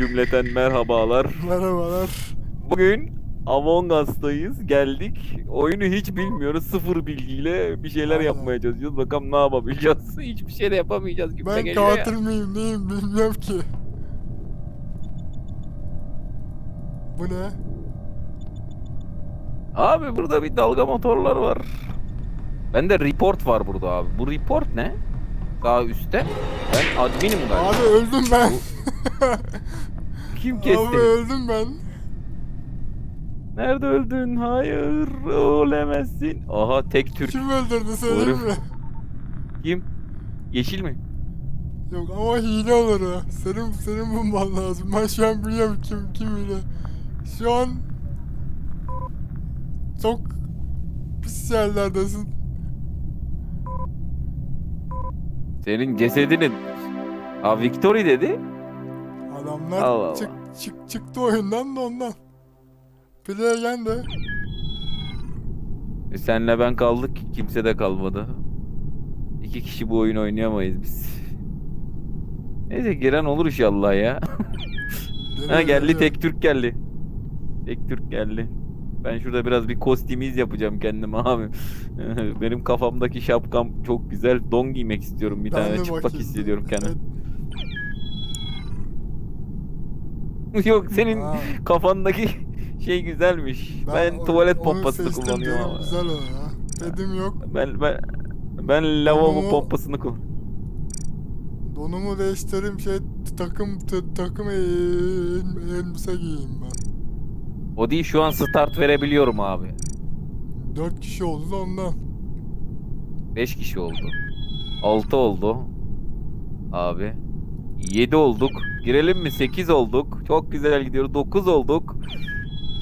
cümleten merhabalar. Merhabalar. Bugün Among Us'tayız. Geldik. Oyunu hiç bilmiyoruz. Sıfır bilgiyle bir şeyler Aynen. yapmaya çalışıyoruz. Bakalım ne yapabileceğiz. Hiçbir şey de yapamayacağız gibi Ben geliyor katil miyim neyim bilmiyorum ki. Bu ne? ya. Abi burada bir dalga motorlar var. Bende report var burada abi. Bu report ne? Daha üstte. Ben adminim galiba. Abi öldüm ben. Kim kesti? Abi öldüm ben. Nerede öldün? Hayır. Ölemezsin. Aha tek Türk. Kim öldürdü söyleyeyim Doğru. mi? Kim? Yeşil mi? Yok ama hile olur o. Senin, senin bulman lazım. Ben şu an biliyorum kim kim hile. Şu an çok pis yerlerdesin. Senin cesedini... Aa Victory dedi. Adamlar Allah Allah. çık, çık, çıktı oyundan da ondan. Play again de. E, senle ben kaldık. Kimse de kalmadı. İki kişi bu oyunu oynayamayız biz. Neyse giren olur inşallah ya. ha geldi tek Türk geldi. Tek Türk geldi. Ben şurada biraz bir kostimiz yapacağım kendime abi. Benim kafamdaki şapkam çok güzel. Don giymek istiyorum bir Ben tane. Çıplak hissediyorum kendimi. Evet. Yok senin Ha. kafandaki şey güzelmiş. Ben, o- tuvalet onu pompasını seçtim kullanıyorum ama. Güzel o ya. Dedim yok. Ben ben ben lavabo Donumu- pompasını kullanıyorum. Donumu değiştireyim şey takım takım el- elbise giyeyim ben. O değil şu an start verebiliyorum abi. Dört kişi oldu da ondan. 5 kişi oldu. 6 oldu. Abi. 7 olduk. Girelim mi? 8 olduk. Çok güzel gidiyor. 9 olduk.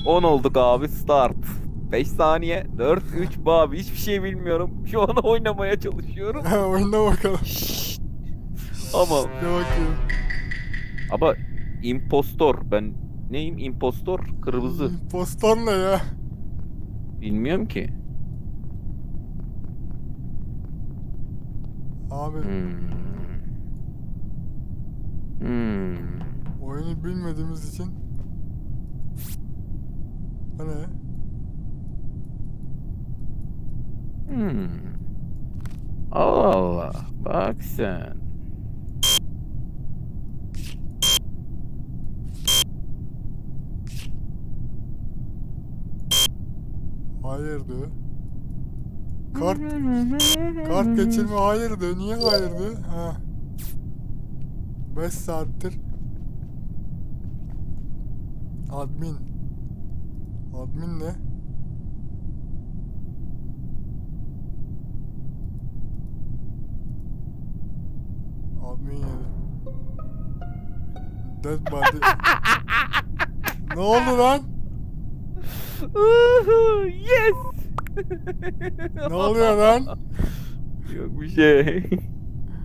10 olduk abi. Start. 5 saniye. 4, 3. Bu abi hiçbir şey bilmiyorum. Şu an oynamaya çalışıyorum. Oyna bakalım. Şşşt. Ama Bir bakayım. ama impostor. Ben neyim? Impostor. Kırmızı. İmpostor ne ya? Bilmiyorum ki. Abi Hmm. Hmm. oyunu bilmediğimiz için. Bu ne? Hmm. Allah Allah. Bak sen. Hayırdı. Kart kart geçirme hayırdı. Niye hayırdı? Ha. 5 saattir. Admin. Admin ne? Admin yeri. Dead body. ne oldu lan? yes. Ne oluyor lan? Yok bir şey.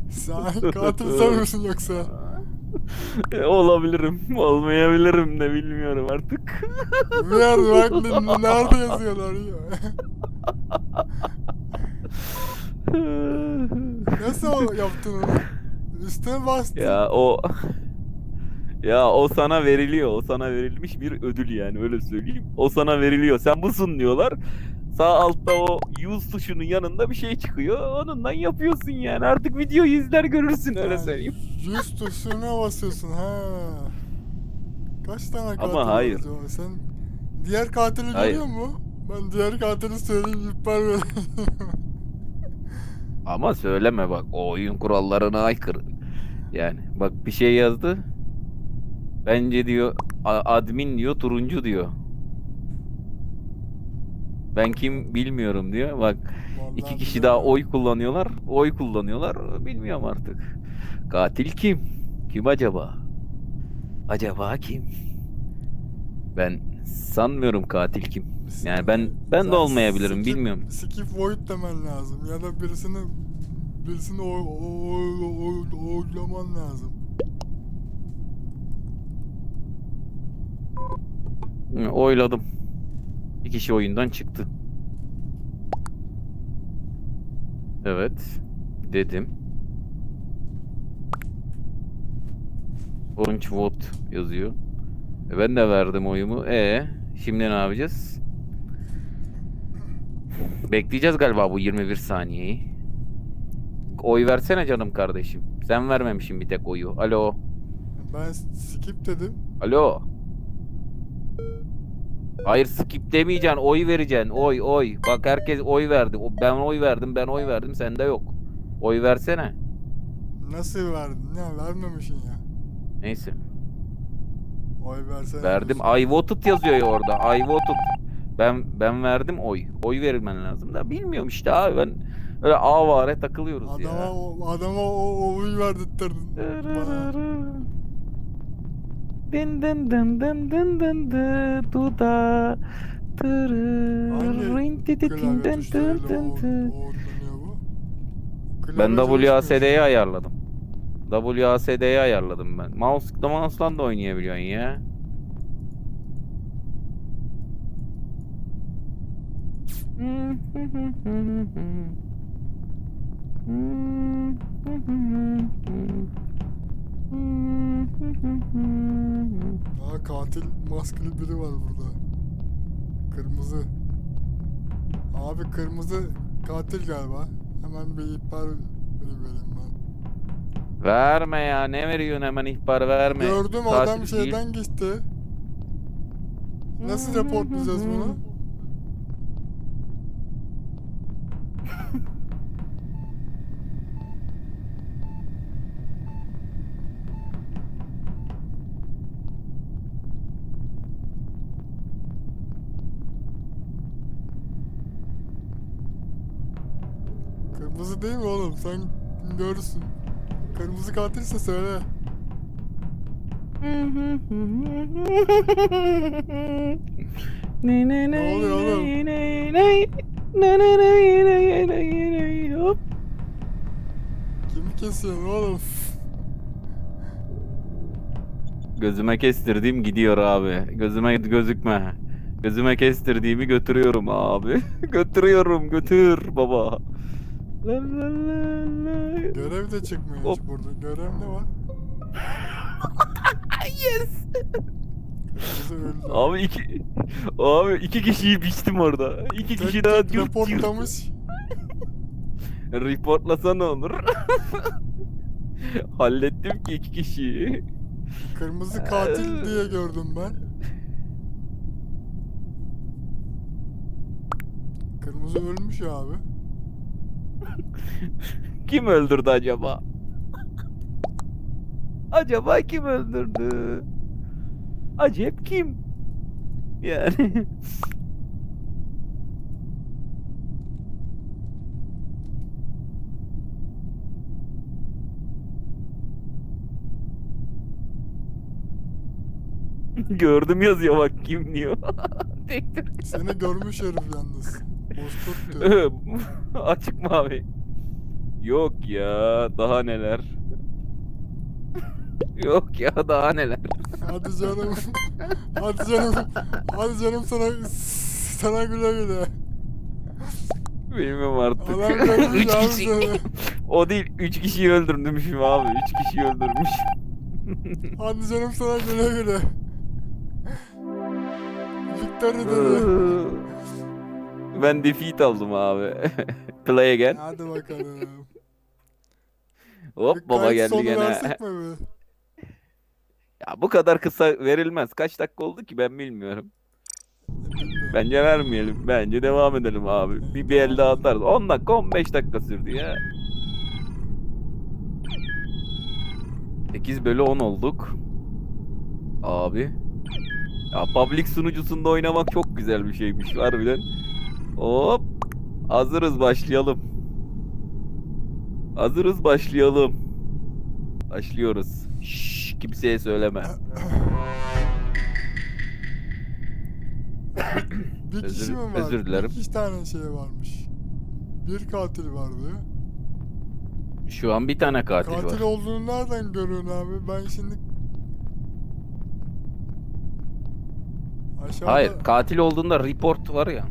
Sen katil sanıyorsun yoksa? E, Olabilirim, olmayabilirim de bilmiyorum artık. Bir yerde bak n- nerede yazıyorlar ya? Nasıl yaptın onu? Üstüne bastın. ya o ya o sana veriliyor. O sana verilmiş bir ödül yani öyle söyleyeyim. O sana veriliyor. Sen busun diyorlar. Sağ altta o use tuşunun yanında bir şey çıkıyor. Onundan yapıyorsun yani. Artık videoyu izler görürsün öyle söyleyeyim. Yüz tuşuna basıyorsun ha. Kaç tane katil var hayır. acaba? Sen diğer katili Hayır. görüyor mu? Ben diğer katili söyleyeyim ihbar. Ama söyleme bak o oyun kurallarına aykırı. Yani bak bir şey yazdı. Bence diyor admin diyor turuncu diyor. Ben kim bilmiyorum diyor. Bak Vallahi iki kişi daha oy kullanıyorlar. Oy kullanıyorlar. Bilmiyorum artık. Katil kim? Kim acaba? Acaba kim? Ben sanmıyorum katil kim. Yani ben ben de olmayabilirim skip- bilmiyorum. Skip void demen lazım ya da birisini birisini oy, oy, oy, oy, oylaman lazım. Oyladım. Bir kişi oyundan çıktı. Evet. Dedim. Launch vote yazıyor. E ben de verdim oyumu. E şimdi ne yapacağız? Bekleyeceğiz galiba bu 21 saniyeyi. Oy versene canım kardeşim. Sen vermemişsin bir tek oyu. Alo. Ben skip dedim. Alo. Hayır skip demeyeceksin. Oy vereceksin. Oy oy. Bak herkes oy verdi. Ben oy verdim. Ben oy verdim. Sende yok. Oy versene. Nasıl verdin ya? Vermemişsin ya. Neyse. Oy versene. Verdim. diyorsun. I voted yazıyor ya orada. I voted. Ben ben verdim oy. Oy verilmen lazım da bilmiyorum işte abi ben öyle avare takılıyoruz Adama, ya. o, adama o, o oy verdirttirdin Dın dın dın dın dın dın dın duda tırırın Hangi didi dın dın dın dın. Ben Klavye WASD'yi çalışmıyor. ayarladım. WASD'yi ayarladım ben. Mouse da mouse'la da oynayabiliyorsun ya. Aa katil maskeli biri var burada. Kırmızı. Abi kırmızı katil galiba. Hemen bir ihbar benim vereyim ben. Verme ya ne veriyorsun hemen ihbar verme. Gördüm Katil adam değil. şeyden geçti. Nasıl reportlayacağız bunu? Kırmızı değil mi oğlum? Sen görürsün. Kırmızı katilse söyle. Ne ne Ne oluyor oğlum? ne ne ne ne ne ne ne ne ne hop. Kimi kesiyorsun oğlum? Gözüme kestirdiğim gidiyor abi. Gözüme gözükme. Gözüme kestirdiğimi götürüyorum abi. götürüyorum götür baba. Görev de çıkmıyor hiç Hop. burada. Görev ne var? yes. Kırmızı öldü. Abi iki abi iki kişiyi biçtim orada. İki Tek kişi daha tek cırt. reportlamış. Reportlasa ne olur? Hallettim ki iki kişiyi. Kırmızı katil diye gördüm ben. Kırmızı ölmüş abi. Kim öldürdü acaba? acaba kim öldürdü? Acep kim? Yani Gördüm yazıyor bak kim diyor. Seni görmüş herif yalnız. Bozkurt diyor. Açık mı abi? Yok ya daha neler. Yok ya daha neler. Hadi canım. Hadi canım. Hadi canım sana sana güle güle. Bilmiyorum artık. Adam görmüş Üç abi kişi. seni. O değil. Üç kişiyi öldürmüşüm abi. Üç kişiyi öldürmüş. Hadi canım sana güle güle. Victory dedi. Ben defeat aldım abi. Play again. Hadi bakalım. Hop Bir baba kayıt geldi sonu gene. versek mi bir? Ya bu kadar kısa verilmez. Kaç dakika oldu ki ben bilmiyorum. Bilmiyorum. Bence vermeyelim. Bence devam edelim abi. Bir, bir el daha atarız. 10 dakika 15 dakika sürdü ya. 8 bölü 10 olduk. Abi. Ya public sunucusunda oynamak çok güzel bir şeymiş harbiden. Hop. Hazırız başlayalım. Hazırız başlayalım. Başlıyoruz. Şşş, kimseye söyleme. Bir kişi Özür- mi var? özür dilerim. İki tane şey varmış. Bir katil vardı. Şu an bir tane katil, Katil var. olduğunu nereden görüyorsun abi? Ben şimdi... Aşağıda... Hayır, katil olduğunda report var ya.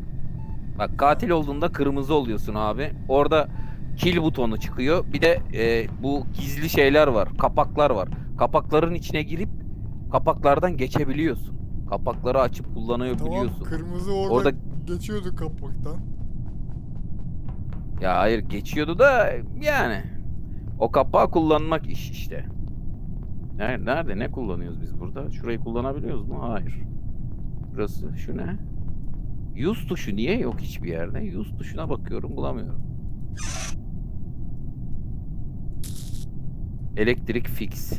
Bak katil olduğunda kırmızı oluyorsun abi. Orada kill butonu çıkıyor. Bir de e, bu gizli şeyler var. Kapaklar var. Kapakların içine girip kapaklardan geçebiliyorsun. Kapakları açıp Tamam kullanabiliyorsun. kırmızı orada, Orada- geçiyordu kapaktan. Ya hayır geçiyordu da yani. O kapağı kullanmak iş işte. Nerede, nerede ne kullanıyoruz biz burada? Şurayı kullanabiliyoruz mu? Hayır. Burası şu ne? Use tuşu niye yok hiçbir yerde? Use tuşuna bakıyorum bulamıyorum. Elektrik fix.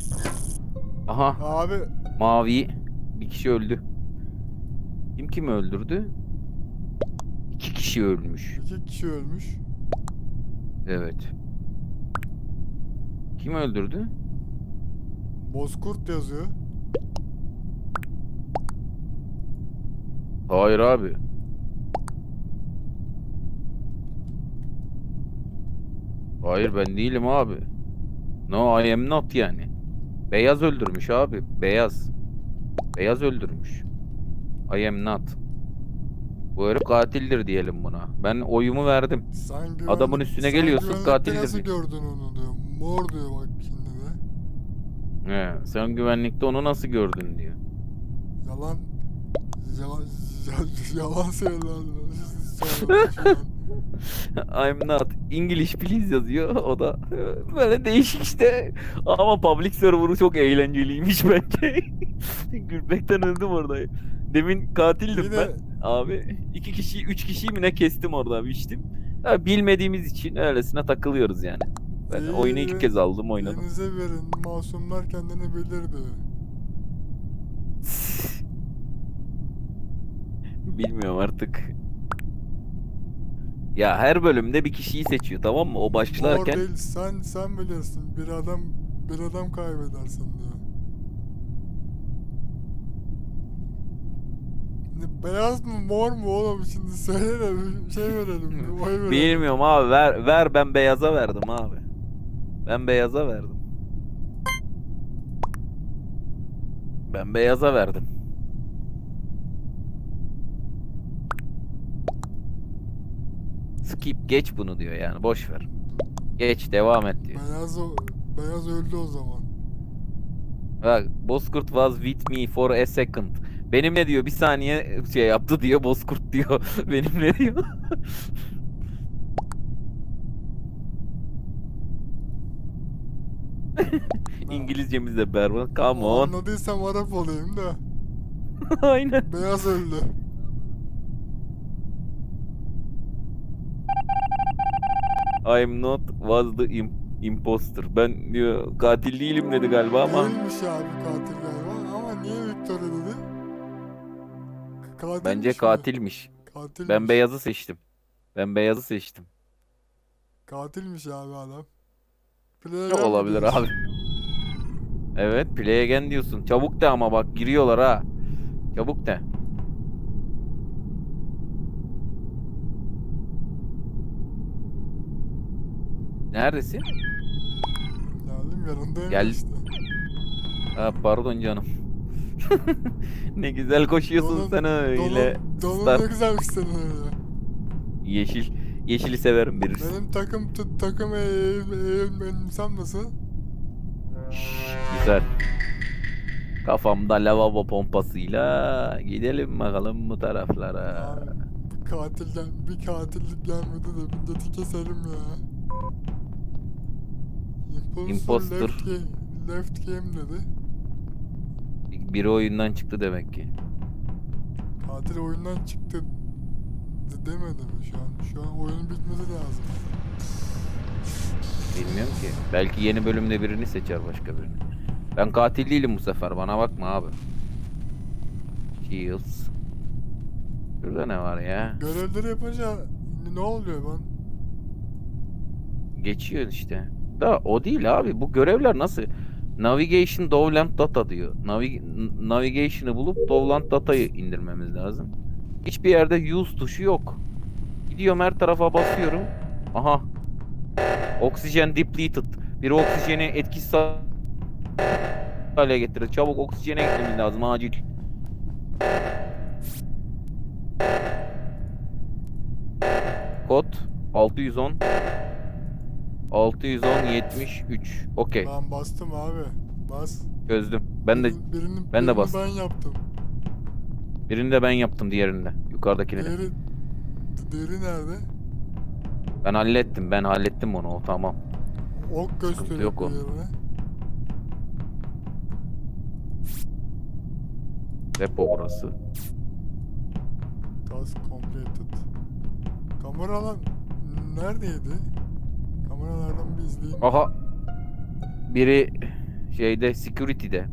Aha Abi mavi bir kişi öldü. Kim kimi öldürdü? İki kişi ölmüş. iki kişi ölmüş. Evet. Kim öldürdü? Bozkurt yazıyor. Hayır abi. Hayır ben değilim abi. No I am not yani. Beyaz öldürmüş abi. Beyaz. Beyaz öldürmüş. I am not. Bu herif katildir diyelim buna. Ben oyumu verdim. Sen güvenlik- Adamın üstüne sen geliyorsun, katildir Nasıl gördün onu diyor. Mor diyor bak şimdi de. He, sen güvenlikte onu nasıl gördün diyor. Yalan yalan ya- yalan söyler. I'm not English please yazıyor. O da böyle değişik işte. Ama public server'ı çok eğlenceliymiş bence. Gülmekten öldüm orada. Demin katildim Yine- ben. Abi iki kişi, üç kişiyi mi ne kestim orada biçtim. Ha, bilmediğimiz için öylesine takılıyoruz yani. Ben İyi, oyunu iki iyi. kez aldım oynadım. Elinize verin. Masumlar kendini bilir diyor. Bilmiyorum artık. Ya her bölümde bir kişiyi seçiyor tamam mı? O Mor başlarken değil sen sen bilirsin. Bir adam bir adam kaybedersin diyor. Ne, Beyaz mı mor mu oğlum şimdi söyle de bir şey verelim. Bir oy verelim. Bilmiyorum abi ver ver ben beyaza verdim abi. Ben beyaza verdim. Ben beyaza verdim. Skip geç bunu diyor yani boş ver. Geç devam et diyor. Beyaz o beyaz öldü o zaman. Bak Bozkurt was with me for a second. Benimle diyor bir saniye şey yaptı diyor Bozkurt diyor. Benimle diyor. İngilizcemiz de berbat. Come on. Anladıysam Arap olayım da. Aynen. Beyaz öldü. I'm not was the im- imposter. Ben diyor katil değilim dedi galiba ama Değilmiş abi katil galiba ama niye Victoria dedi? Katilmiş bence mi? katilmiş. Katilmiş. Ben beyazı seçtim. Ben beyazı seçtim. Katilmiş abi adam. Play'e Çok gel olabilir diyorsun. abi. Evet play again diyorsun. Çabuk de ama bak giriyorlar ha. Çabuk de. Neredesin? Geldim yanındayım Gel- işte. Ha, pardon canım. ne güzel koşuyorsun Donun- sen öyle. Donun, donun ne güzelmiş senin öyle. Yeşil. Yeşili severim bilirsin. Benim takım t- takım eğilmensem nasıl? Güzel. Kafamda lavabo pompasıyla gidelim bakalım bu taraflara. Abi, bir katilden bir katillik gelmedi de milleti keserim ya. Imposter, Imposter. Left, game, left game dedi. Biri oyundan çıktı demek ki. Katil oyundan çıktı de demedi mi şu an? Şu an oyunun bitmesi lazım. Bilmiyorum ki. Belki yeni bölümde birini seçer başka birini. Ben katil değilim bu sefer. Bana bakma abi. Kills. Şurada ne var ya? Görevleri yapınca ne oluyor ben? Geçiyor işte. Da o değil abi. Bu görevler nasıl? Navigation Dovland Data diyor. Navi Navigation'ı bulup Dovland Data'yı indirmemiz lazım. Hiçbir yerde use tuşu yok. Gidiyorum her tarafa basıyorum. Aha. Oksijen depleted. Bir oksijeni etkisiz hale getirir. Çabuk oksijene gitmemiz lazım acil. Kod 610 610 73. Okey. Ben bastım abi. Bas. Çözdüm. Ben de Birini- birini, ben de birini bastım. Ben yaptım. birini de ben yaptım diğerinde. Yukarıdakini de. Diğeri, diğeri nerede? Ben hallettim. Ben hallettim onu. O tamam. Ok gösteriyor yok o. diğerine. Depo burası. Task completed. Kameralar neredeydi? Kameralardan bir izleyeyim. Aha. Biri şeyde security'de.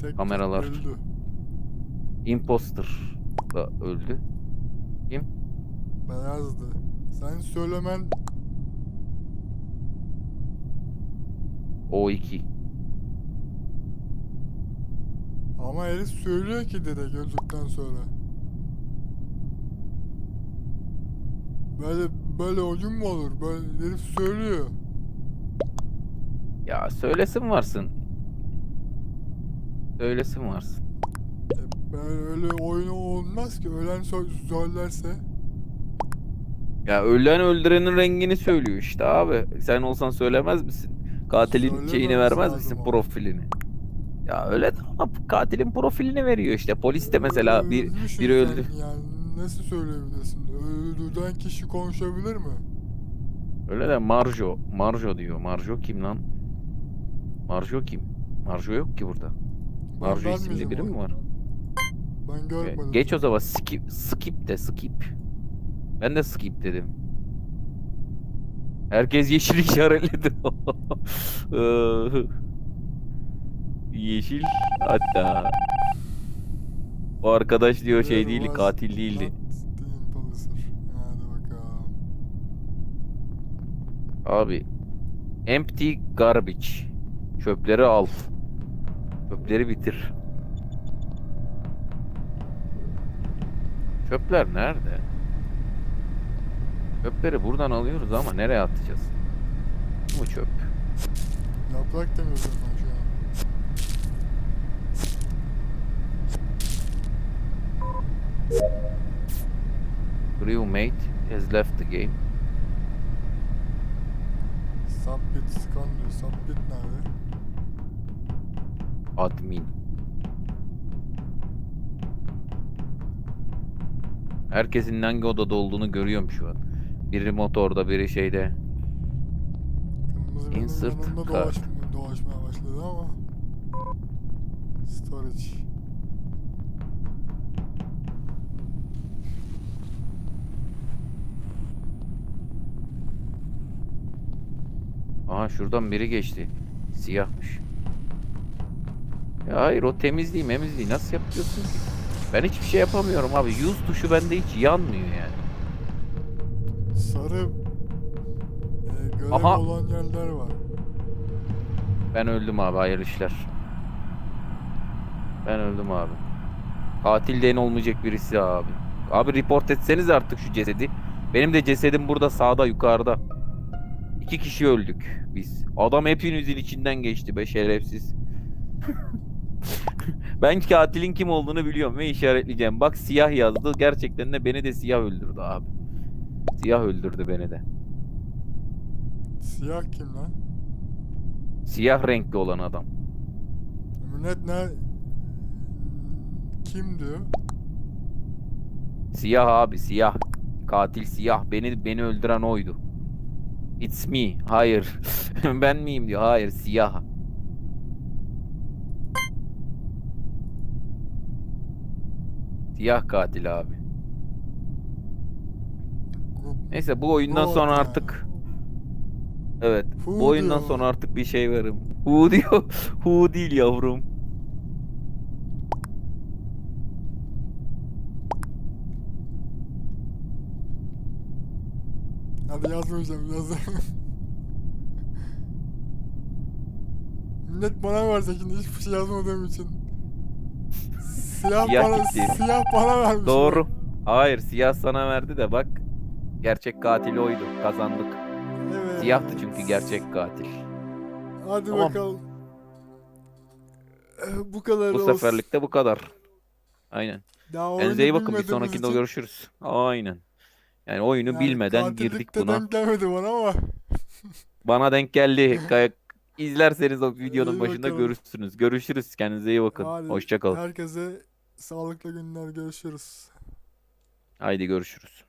Tek kameralar. öldü. Imposter da öldü. Beyazdı. Sen söylemen O2. ama herif söylüyor ki direkt öldükten sonra. Böyle böyle oyun mu olur? Böyle herif söylüyor. Ya söylesin varsın. Söylesin varsın. E, böyle öyle oyun olmaz ki. Ölen sö- söylerse. Ya ölen öldürenin rengini söylüyor işte abi. Sen olsan söylemez misin? Katilin Söylememesi şeyini vermez lazım misin ama. profilini? Ya öyle de ama katilin profilini veriyor işte. Polis de mesela bir Ölmüşsün biri sen öldü. Yani nasıl söyleyebilirsin? Öldüren kişi konuşabilir mi? Öyle de Marjo. Marjo diyor. Marjo kim lan? Marjo kim? Marjo yok ki burada. Ben Marjo isimli vermeyeceğim biri mi var? Ben görmedim. Geç o zaman skip, skip de skip. Ben de skip dedim. Herkes yeşil işaretledi. Eee, yeşil hatta. O arkadaş diyor şey was katil değildi. Abi empty garbage. Çöpleri al. Çöpleri bitir. Çöpler nerede? Çöpleri buradan alıyoruz ama nereye atacağız? Bu çöp? Yaprak temizliyorum ben şu an. Crewmate has left the game. Subbit scan diyor. Subbit nerede? Admin. Herkesin hangi odada olduğunu görüyorum şu an. Biri motorda, biri şeyde. Kırmızı benim Insert yanımda card. dolaşma, dolaşmaya başladı ama. Storage. Aha şuradan biri geçti. Siyahmış. Ya hayır o temizliği memizliği nasıl yapıyorsun ki? Ben hiçbir şey yapamıyorum abi. Use tuşu bende hiç yanmıyor yani. Sarı e, görev Aha. olan yerler var. Ben öldüm abi hayırlı işler. Ben öldüm abi. Katil den olmayacak birisi abi. Abi report etseniz artık şu cesedi. Benim de cesedim burada sağda yukarıda. İki kişi öldük biz. Adam hepinizin içinden geçti be şerefsiz. ben katilin kim olduğunu biliyorum ve işaretleyeceğim. Bak siyah yazdı. Gerçekten de beni de siyah öldürdü abi. Siyah öldürdü beni de. Siyah kim lan? Siyah renkli olan adam. Millet ne? Kim diyor? Siyah abi siyah. Katil siyah. Beni beni öldüren oydu. It's me. Hayır. ben miyim diyor. Hayır siyah. Siyah katil abi. Neyse bu oyundan Who sonra artık evet Who bu oyundan diyor. sonra artık bir şey veririm. Who diyor. Who değil yavrum. Hadi yazmayacağım yazmayacağım. Millet bana verse şimdi hiçbir şey yazmadığım için. Siyah, Siyah bana, gitti. siyah bana vermiş. Doğru. Hayır siyah sana verdi de bak. Gerçek katil oydu. Kazandık. Evet. Siyahtı çünkü gerçek katil. Hadi Tamam. bakalım. Eh, Bu kadar Bu olsun. seferlik de bu kadar. Aynen. Daha iyi bakın. Bir sonrakinde için- görüşürüz. Aynen. Yani oyunu yani bilmeden girdik buna. denk gelmedi bana ama. Bana denk geldi. İzlerseniz o videonun İyi başında bakalım. görürsünüz. Görüşürüz. Kendinize iyi bakın. Hadi Hoşça kalın. Herkese sağlıklı günler görüşürüz. Haydi görüşürüz.